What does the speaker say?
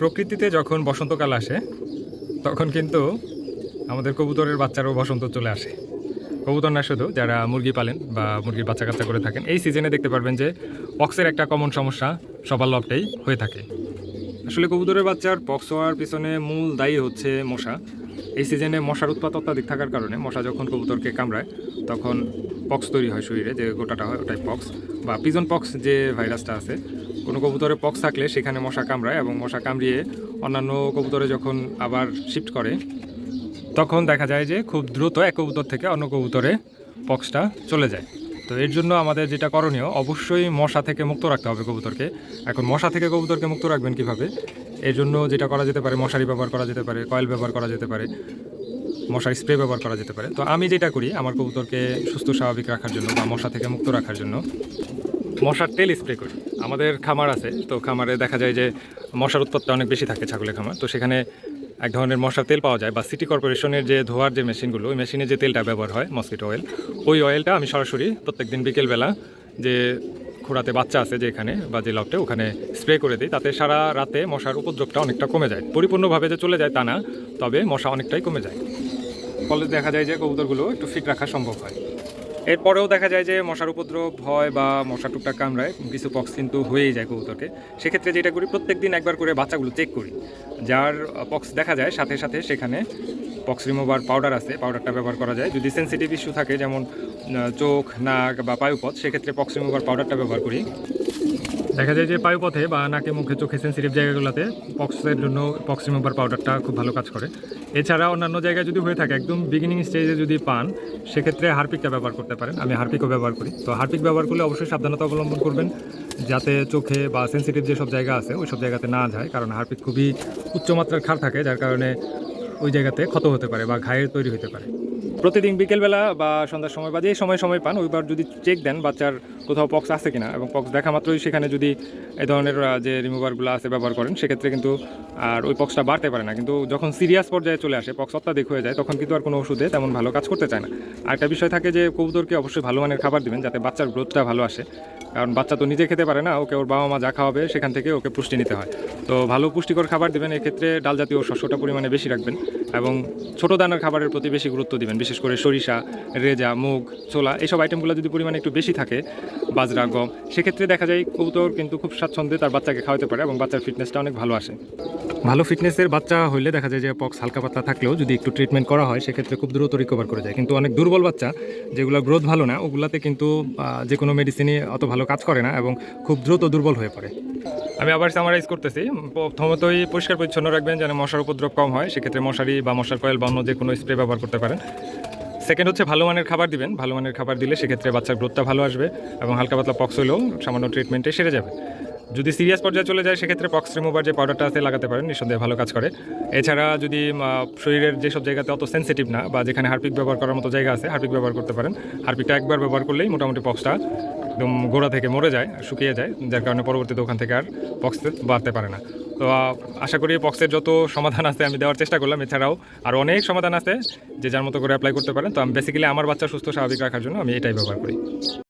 প্রকৃতিতে যখন বসন্তকাল আসে, তখন কিন্তু আমাদের কবুতরের বাচ্চারও বসন্ত চলে আসে। কবুতর না শুধু, যারা মুরগি পালেন বা মুরগির বাচ্চা কাচ্চা করে থাকেন, এই সিজনে দেখতে পারবেন যে পক্সের একটা কমন সমস্যা সবার লবটেই হয়ে থাকে। আসলে কবুতরের বাচ্চার পক্স হওয়ার পিছনে মূল দায়ী হচ্ছে মশা। এই সিজনে মশার উৎপাত অত্যাধিক থাকার কারণে মশা যখন কবুতরকে কামড়ায়, তখন পক্স তৈরি হয় শরীরে, যে গোটাটা হয় ওটাই পক্স বা পিজন পক্স যে ভাইরাসটা আছে কোনো কবুতরে পক্স থাকলে সেখানে মশা কামড়ায় এবং মশা কামড়িয়ে অন্যান্য কবুতরে যখন আবার শিফট করে, তখন দেখা যায় যে খুব দ্রুত এক কবুতর থেকে অন্য কবুতরে পক্সটা চলে যায়। তো এর জন্য আমাদের যেটা করণীয়, অবশ্যই মশা থেকে মুক্ত রাখতে হবে কবুতরকে। এখন মশা থেকে কবুতরকে মুক্ত রাখবেন কীভাবে? এর জন্য যেটা করা যেতে পারে, মশারি ব্যবহার করা যেতে পারে, কয়েল ব্যবহার করা যেতে পারে, মশারি স্প্রে ব্যবহার করা যেতে পারে। তো আমি যেটা করি আমার কবুতরকে সুস্থ স্বাভাবিক রাখার জন্য বা মশা থেকে মুক্ত রাখার জন্য মশার তেল স্প্রে করি। আমাদের খামার আছে, তো খামারে দেখা যায় যে মশার উৎপাদটা অনেক বেশি থাকে ছাগলের খামার। তো সেখানে এক ধরনের মশার তেল পাওয়া যায় বা সিটি কর্পোরেশনের যে ধোয়ার যে মেশিনগুলো ওই মেশিনে যে তেলটা ব্যবহার হয় মসকিটো অয়েল ওই অয়েলটা আমি সরাসরি প্রত্যেকদিন বিকেলবেলা যে খোড়াতে বাচ্চা আছে যে এখানে বা যে লকটে, ওখানে স্প্রে করে দিই। তাতে সারা রাতে মশার উপদ্রবটা অনেকটা কমে যায়। পরিপূর্ণভাবে যে চলে যায় তা না, তবে মশা অনেকটাই কমে যায়। ফলে দেখা যায় যে কবুতরগুলো একটু ফিট রাখা সম্ভব হয়। এরপরেও দেখা যায় যে মশার উপদ্রব হয় বা মশা টুকটাক কামড়ায়, কিছু পক্স কিন্তু হয়েই যায় কবুতরকে। সেক্ষেত্রে যেটা করি প্রত্যেক দিন একবার করে বাচ্চাগুলো চেক করি। যার পক্স দেখা যায়, সাথে সাথে সেখানে পক্স রিমুভার পাউডার আছে পাউডারটা ব্যবহার করা যায়। যদি সেন্সিটিভ ইস্যু থাকে, যেমন চোখ, নাক বা পায়ুপথ, সেক্ষেত্রে পক্স রিমুভার পাউডারটা ব্যবহার করি। দেখা যায় যে পায়ুপথে বা নাকে মুখে চোখে সেন্সিটিভ জায়গাগুলোতে পক্সের জন্য পক্স রিমুভার পাউডারটা খুব ভালো কাজ করে। এছাড়া অন্যান্য জায়গায় যদি হয়ে থাকে, একদম বিগিনিং স্টেজে যদি পান, সেক্ষেত্রে হারপিকটা ব্যবহার করতে পারেন। আমি হারপিকও ব্যবহার করি। তো হারপিক ব্যবহার করলে অবশ্যই সাবধানতা অবলম্বন করবেন, যাতে চোখে বা সেন্সিটিভ যেসব জায়গা আছে, ওই সব জায়গাতে না যায়, কারণ হারপিক খুবই উচ্চমাত্রার ক্ষার থাকে, যার কারণে ওই জায়গাতে ক্ষত হতে পারে বা ঘায়ের তৈরি হতে পারে। প্রতিদিন বিকেলবেলা বা সন্ধ্যার সময় বা যে সময় সময় পান, ওইবার যদি চেক দেন বাচ্চার কোথাও পক্স আছে কিনা এবং পক্স দেখা মাত্রই সেখানে যদি এ ধরনের যে রিমুভারগুলো আছে ব্যবহার করেন, সেক্ষেত্রে কিন্তু আর ওই পক্সটা বাড়তে পারে না। কিন্তু যখন সিরিয়াস পর্যায়ে চলে আসে পক্স অত্যাধিক হয়ে যায়, তখন কিন্তু আর কোনো ওষুধে তেমন ভালো কাজ করতে চায় না। আর একটা বিষয় থাকে যে, কবুতরকে অবশ্যই ভালো মানের খাবার দিবেন যাতে বাচ্চার গ্রোথটা ভালো আসে। কারণ বাচ্চা তো নিজে খেতে পারে না, ওকে ওর বাবা মা যা খাওয়াবে সেখান থেকে ওকে পুষ্টি নিতে হয়। তো ভালো পুষ্টিকর খাবার দিবেন, এক্ষেত্রে ডাল জাতীয় শস্যটা পরিমাণে বেশি রাখবেন এবং ছোটো দানার খাবারের প্রতি বেশি গুরুত্ব দিবেন বিশেষ করে সরিষা, রেজা, মুগ, ছোলা এইসব আইটেমগুলো যদি পরিমাণে একটু বেশি থাকে, বাজরা, গম, সেক্ষেত্রে দেখা যায় কবুতর কিন্তু খুব স্বাচ্ছন্দ্যে তার বাচ্চাকে খাওয়াতে পারে এবং বাচ্চার ফিটনেসটা অনেক ভালো আসে। ভালো ফিটনেসের বাচ্চা হলে দেখা যায় যে পক্স হালকা পাতলা থাকলেও যদি একটু ট্রিটমেন্ট করা হয়, সেক্ষেত্রে খুব দ্রুত রিকভার করে যায়। কিন্তু অনেক দুর্বল বাচ্চা যেগুলো গ্রোথ ভালো না, ওগুলাতে কিন্তু যে কোনো মেডিসিনই অত ভালো কাজ করে না এবং খুব দ্রুত দুর্বল হয়ে পড়ে। আমি আবার সামারাইজ করতেছি। প্রথমতই পরিষ্কার পরিচ্ছন্ন রাখবেন যেন মশার উপদ্রব কম হয়, সেক্ষেত্রে মশারি বা মশার কয়েল বা অন্য যে কোনো স্প্রে ব্যবহার করতে পারেন। সেকেন্ড হচ্ছে ভালো মানের খাবার দিবেন। ভালো মানের খাবার দিলে সেক্ষেত্রে বাচ্চার গ্রোথটা ভালো আসবে এবং হালকা পাতলা পক্স হলেও সামান্য ট্রিটমেন্টে সেরে যাবে। যদি সিরিয়াস পর্যায়ে চলে যায়, সেক্ষেত্রে পক্স রিমুভার যে পাউডারটা আছে, লাগাতে পারেন, নিঃসন্দেহে ভালো কাজ করে। এছাড়া যদি শরীরের যেসব জায়গাতে অত সেন্সিটিভ না, বা যেখানে হারপিক ব্যবহার করার মতো জায়গা আছে, হারপিক ব্যবহার করতে পারেন। হারপিকটা একবার ব্যবহার করলেই মোটামুটি পক্সটা একদম গোড়া থেকে মরে যায়, শুকিয়ে যায়, যার কারণে পরবর্তীতে ওখান থেকে আর পক্স বাড়তে পারে না। তো আশা করি পক্সের যত সমাধান আছে, আমি দেওয়ার চেষ্টা করলাম। এছাড়াও আর অনেক সমাধান আছে, যে যার মতো করে অ্যাপ্লাই করতে পারেন। তো, আমি বেসিক্যালি আমার বাচ্চা সুস্থ, স্বাভাবিক রাখার জন্য আমি এটাই ব্যবহার করি।